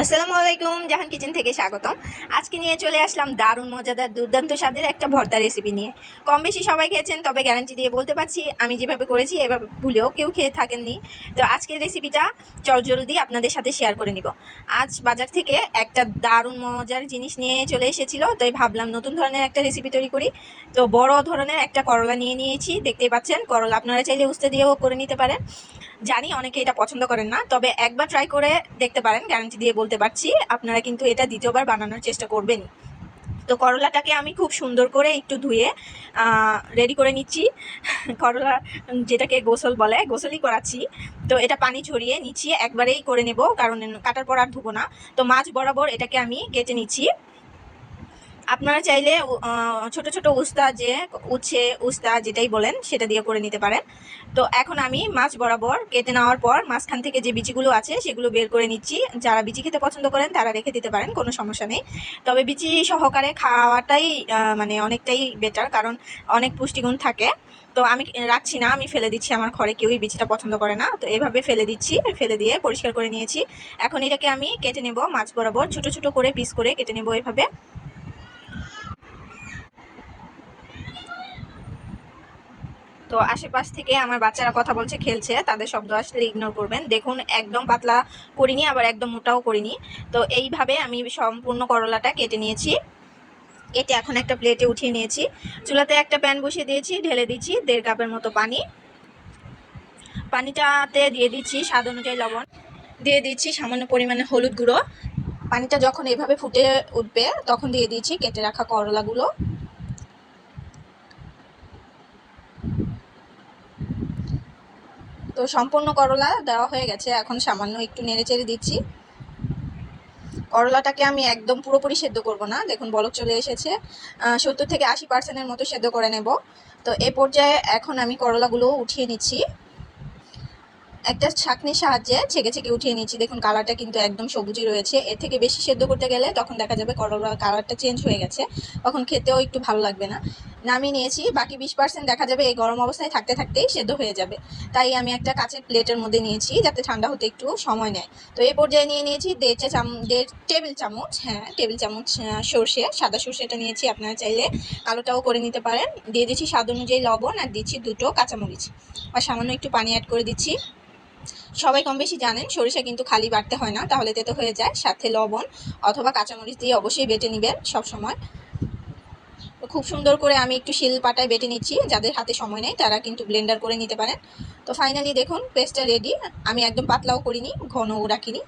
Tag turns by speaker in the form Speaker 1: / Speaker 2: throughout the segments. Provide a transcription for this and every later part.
Speaker 1: আসসালামু আলাইকুম জাহান কিচেন থেকে স্বাগতম। আজকে নিয়ে চলে আসলাম দারুণ, মজাদার, দুর্দান্ত স্বাদের একটা ভর্তা রেসিপি নিয়ে। কম বেশি সবাই খেয়েছেন, তবে গ্যারান্টি দিয়ে বলতে পারছি, আমি যেভাবে করেছি, এভাবে ভুলেও কেউ খেয়ে থাকেননি। তো আজকের রেসিপিটা জলদি আপনাদের সাথে শেয়ার করে নিব। আজ বাজার থেকে একটা দারুণ, মজার জিনিস নিয়ে চলে এসেছিল, তাই ভাবলাম নতুন ধরনের একটা রেসিপি তৈরি করি। তো বড় ধরনের একটা করলা নিয়ে নিয়েছি, দেখতেই পাচ্ছেন, করলা আপনারা চাইলে উস্তে দিয়েও করে নিতে পারেন। জানি অনেকে এটা পছন্দ করেন না, তবে একবার ট্রাই করে দেখতে পারেন গ্যারান্টি দিয়ে বলতে পারছি, আপনারা কিন্তু এটা দ্বিতীয়বার বানানোর চেষ্টা করবেন তো করলাটাকে আমি খুব সুন্দর করে একটু ধুয়ে রেডি করে নিচ্ছি। করলা যেটাকে গোসল বলে, গোসলই করাচ্ছি। তো এটা পানি ছড়িয়ে নিচ্ছি, একবারেই করে নেব, কারণ কাটার পর আর ধুবো না। তো মাছ বরাবর এটাকে আমি কেটে নিচ্ছি। আপনারা চাইলে ছোট ছোট উস্তা যে, উচ্ছে, উস্তা যেটাই বলেন, সেটা দিয়ে করে নিতে পারেন। তো এখন আমি মাছ বরাবর কেটে নেওয়ার পর, মাঝখান থেকে যে বিচিগুলো আছে, সেগুলো বের করে নিচ্ছি। যারা বিচি খেতে পছন্দ করেন, তারা রেখে দিতে পারেন, কোনো সমস্যা নেই। তবে বিচি সহকারে খাওয়াটাই মানে অনেকটাই বেটার কারণ অনেক পুষ্টিগুণ থাকে। তো আমি রাখছি না, আমি ফেলে দিচ্ছি আমার ঘরে, কেউই বিচিটা পছন্দ করে না। তো এভাবে ফেলে দিচ্ছি, ফেলে দিয়ে পরিষ্কার করে নিয়েছি। এখন এটাকে আমি কেটে নেব মাছ বরাবর, ছোট ছোট করে পিস করে কেটে নেব এভাবে। তো আশেপাশ থেকে আমার বাচ্চারা কথা বলছে, খেলছে, তাদের শব্দ আসলে ইগনোর করবেন। দেখুন, একদম পাতলা করিনি, আবার একদম মোটাও করিনি। তো এইভাবে আমি সম্পূর্ণ করলাটা কেটে নিয়েছি। কেটে এখন একটা প্লেটে উঠিয়ে নিয়েছি। চুলাতে একটা প্যান বসিয়ে দিয়েছি, ঢেলে দিচ্ছি, দেড় কাপের মতো পানি। পানিটাতে দিয়ে দিচ্ছি স্বাদ অনুযায়ী লবণ। দিয়ে দিচ্ছি সামান্য পরিমাণে হলুদ গুঁড়ো। পানিটা যখন এভাবে ফুটে উঠবে, তখন দিয়ে দিচ্ছি কেটে রাখা করলাগুলো। তো সম্পূর্ণ করলা দেওয়া হয়ে গেছে, এখন সামান্য একটু নেড়ে চেড়ে দিচ্ছি। করলাটাকে আমি একদম পুরোপুরি সেদ্ধ করব না, দেখুন বলক চলে এসেছে। সত্তর থেকে আশি পার্সেন্টের মতো সেদ্ধ করে নেব। তো এ পর্যায়ে এখন আমি করলাগুলো উঠিয়ে নিচ্ছি। একটা ছাঁকনির সাহায্যে ছেঁকে ছেঁকে উঠিয়ে নিচ্ছি দেখুন, কালারটা কিন্তু একদম সবুজই রয়েছে। এর থেকে বেশি সেদ্ধ করতে গেলে তখন দেখা যাবে করলার কালারটা চেঞ্জ হয়ে গেছে। তখন খেতেও একটু ভালো লাগবে না। নামিয়ে নিয়েছি। বাকি বিশ পার্সেন্ট দেখা যাবে এই গরম অবস্থায় থাকতে থাকতেই সেদ্ধ হয়ে যাবে। তাই আমি একটা কাঁচের প্লেটের মধ্যে নিয়েছি যাতে ঠান্ডা হতে একটু সময় নেয়। তো এই পর্যায়ে নিয়ে নিয়েছি দেড় চা চাম দেড় টেবিল চামচ হ্যাঁ টেবিল চামচ সর্ষে, সাদা সর্ষেটা নিয়েছি। আপনারা চাইলে কালোটাও করে নিতে পারেন। দিয়ে দিচ্ছি স্বাদ অনুযায়ী লবণ আর দিচ্ছি দুটো কাঁচামরিচ। আর সামান্য একটু পানি অ্যাড করে দিচ্ছি। সবাই কম বেশি জানেন, সরিষা কিন্তু খালি বাড়তে হয় না, তাহলে তেতো হয়ে যায়। সাথে লবণ অথবা কাঁচামরিচ দিয়ে অবশ্যই বেটে নেবেন সব সময় তো খুব সুন্দর করে আমি একটু শিল পাটায় বেটে নিচ্ছি, যাদের হাতে সময় নেই তারা কিন্তু ব্লেন্ডার করে নিতে পারেন। তো ফাইনালি দেখুন পেস্টটা রেডি আমি একদম পাতলাও করিনি, ঘনও রাখিনি।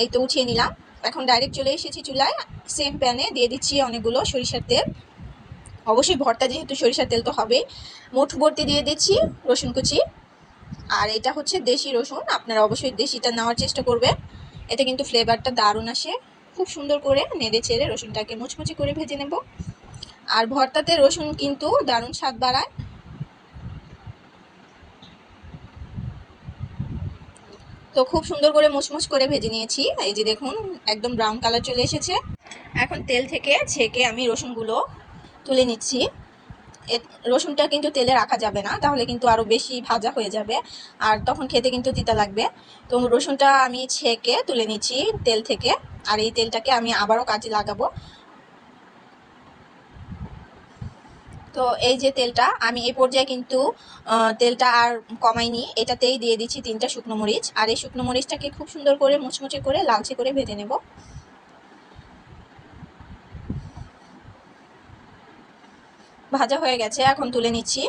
Speaker 1: এই তো উঠিয়ে নিলাম। এখন ডাইরেক্ট চলে এসেছি চুলায়। সেম প্যানে দিয়ে দিচ্ছি অনেকগুলো সরিষার তেল। অবশ্যই ভর্তা যেহেতু সরিষার তেল তো হবে মুঠ ভর্তি দিয়ে দিচ্ছি রসুন কুচি। আর এটা হচ্ছে দেশি রসুন, আপনারা অবশ্যই দেশিটা নেওয়ার চেষ্টা করবেন। এতে কিন্তু ফ্লেভারটা দারুণ আসে। খুব সুন্দর করে নেড়ে চেড়ে রসুনটাকে মুচমুচি করে ভেজে নেব। আর ভর্তাতে রসুন কিন্তু দারুণ স্বাদ বাড়ায়। তো খুব সুন্দর করে মুচমুচ করে ভেজে নিয়েছি। এই যে দেখুন, একদম ব্রাউন কালার চলে এসেছে। এখন তেল থেকে ছেঁকে আমি রসুনগুলো তুলে নিচ্ছি। রসুনটা কিন্তু তেলে রাখা যাবে না, তাহলে কিন্তু আরও বেশি ভাজা হয়ে যাবে। আর তখন খেতে কিন্তু তিতা লাগবে। তো রসুনটা আমি ছেঁকে তুলে নিচ্ছি তেল থেকে, আর এই তেলটাকে আমি আবারও কাজে লাগাবো। তো এই যে তেলটা, আমি এই পর্যায়ে কিন্তু তেলটা আর কমাইনি। এটাতেই দিয়ে দিচ্ছি তিনটা শুকনো মরিচ। আর এই শুকনো মরিচটাকে খুব সুন্দর করে মুচমুচে করে লালচে করে ভেজে নেব। ভাজা হয়ে গেছে, এখন তুলে নিচ্ছি।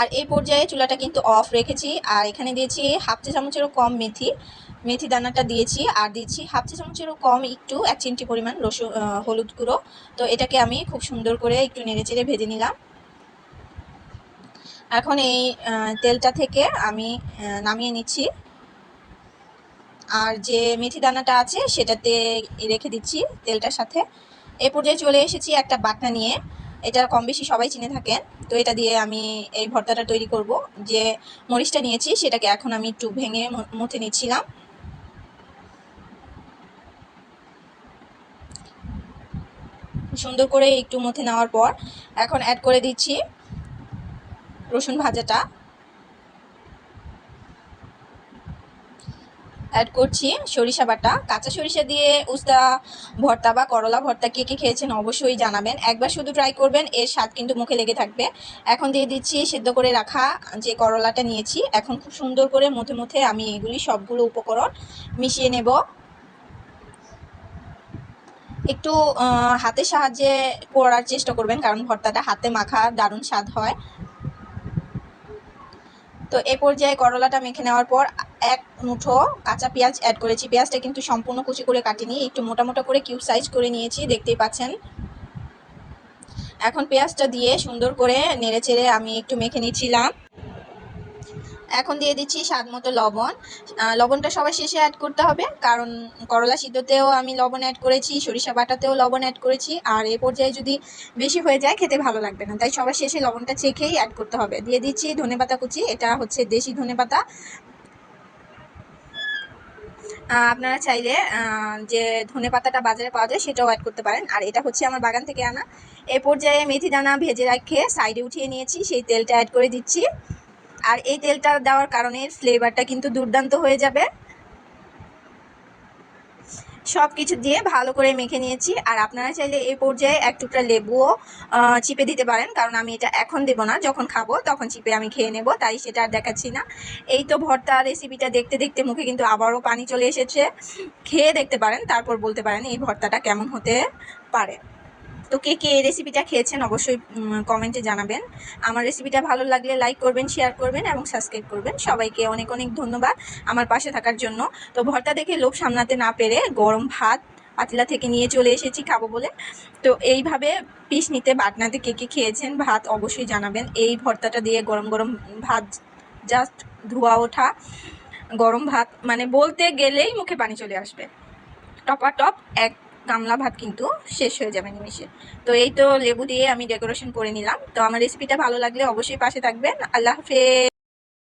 Speaker 1: আর এই পর্যায়ে চুলাটা কিন্তু অফ রেখেছি, আর এখানে দিয়েছি হাফ চা চামচেরও কম মেথি। মেথি দানাটা দিয়েছি, আর দিচ্ছি হাফ চা চামচেরও কম একটু এক চিমটি পরিমাণ রসুন হলুদ গুঁড়ো। তো এটাকে আমি খুব সুন্দর করে একটু নেড়ে চেড়ে ভেজে নিলাম। এখন এই তেলটা থেকে আমি নামিয়ে নিচ্ছি। আর যে মেথি দানাটা আছে সেটাতে রেখে দিচ্ছি তেলটার সাথে। এই পর্যায়ে চলে এসেছি একটা বাটনা নিয়ে। এটা কম বেশি সবাই চিনে থাকেন। তো এটা দিয়ে আমি এই ভর্তাটা তৈরি করব। যে মরিচটা নিয়েছি, সেটাকে এখন আমি একটু ভেঙে ম- মুথে নিচ্ছিলাম। সুন্দর করে একটু মুথে নেওয়ার পর এখন অ্যাড করে দিচ্ছি রসুন ভাজাটা। অ্যাড করছি, সরিষা বাটা। কাঁচা সরিষা দিয়ে উস্তা ভর্তা বা করলা ভর্তা কে কে খেয়েছেন অবশ্যই জানাবেন। একবার শুধু ট্রাই করবেন, এর স্বাদ কিন্তু মুখে লেগে থাকবে। এখন দিয়ে দিচ্ছি সেদ্ধ করে রাখা যে করলাটা নিয়েছি। এখন খুব সুন্দর করে মধ্যে মধ্যে আমি এগুলি সবগুলো উপকরণ মিশিয়ে নেব। একটু হাতের সাহায্যে করার চেষ্টা করবেন, কারণ ভর্তাটা হাতে মাখা দারুণ স্বাদ হয়। তো এ পর্যায়ে করলাটা মেখে নেওয়ার পর এক মুঠো কাঁচা পেঁয়াজ অ্যাড করেছি। পেঁয়াজটা কিন্তু সম্পূর্ণ কুচি করে কাটিনি, একটু মোটা মোটা করে কিউব সাইজ করে নিয়েছি, দেখতেই পাচ্ছেন। এখন পেঁয়াজটা দিয়ে সুন্দর করে নেড়ে চেড়ে আমি একটু মেখে নিচ্ছিলাম। এখন দিয়ে দিচ্ছি স্বাদ মতো লবণ। লবণটা সবার শেষে অ্যাড করতে হবে, কারণ করলা সিদ্ধতেও আমি লবণ অ্যাড করেছি, সরিষা বাটাতেও লবণ অ্যাড করেছি, আর এ পর্যায়ে যদি বেশি হয়ে যায়, খেতে ভালো লাগবে না। তাই সবার শেষে লবণটা চেখেই অ্যাড করতে হবে। দিয়ে দিচ্ছি ধনেপাতা কুচি, এটা হচ্ছে দেশি ধনেপাতা। আপনারা চাইলে যে ধনে পাতাটা বাজারে পাওয়া যায় সেটাও অ্যাড করতে পারেন। আর এটা হচ্ছে আমার বাগান থেকে আনা। এ পর্যায়ে মেথি দানা ভেজে রাখে সাইডে উঠিয়ে নিয়েছি, সেই তেলটা অ্যাড করে দিচ্ছি। আর এই তেলটা দেওয়ার কারণে ফ্লেভারটা কিন্তু দুর্দান্ত হয়ে যাবে। সব কিছু দিয়ে ভালো করে মেখে নিয়েছি। আর আপনারা চাইলে এই পর্যায়ে এক টুকরা লেবুও চিপে দিতে পারেন। কারণ আমি এটা এখন দেব না। যখন খাব তখন চিপে আমি খেয়ে নেব, তাই সেটা আর দেখাচ্ছি না। এই তো ভর্তা রেসিপিটা দেখতে দেখতে মুখে কিন্তু আবারও পানি চলে এসেছে। খেয়ে দেখতে পারেন, তারপর বলতে পারেন এই ভর্তাটা কেমন হতে পারে। তো কে কে এই রেসিপিটা খেয়েছেন অবশ্যই কমেন্টে জানাবেন। আমার রেসিপিটা ভালো লাগলে লাইক করবেন শেয়ার করবেন এবং সাবস্ক্রাইব করবেন। সবাইকে অনেক অনেক ধন্যবাদ আমার পাশে থাকার জন্য। তো ভর্তা দেখে লোভ সামলাতে না পেরে গরম ভাত পাতিলা থেকে নিয়ে চলে এসেছি খাব বলে। তো এইভাবে পিস নিতে বাটনাতে কে কে খেয়েছেন ভাত অবশ্যই জানাবেন। এই ভর্তাটা দিয়ে গরম গরম ভাত জাস্ট ধোয়া ওঠা, গরম ভাত মানে বলতে গেলেই মুখে পানি চলে আসবে। টপা টপ এক গামলা ভাত কিন্তু শেষ হয়ে যাবে নিমিশে তো এই তো লেবু দিয়ে আমি ডেকোরেশন করে নিলাম। তো আমার রেসিপিটা ভালো লাগলে অবশ্যই পাশে থাকবেন। আল্লাহ হাফেজ।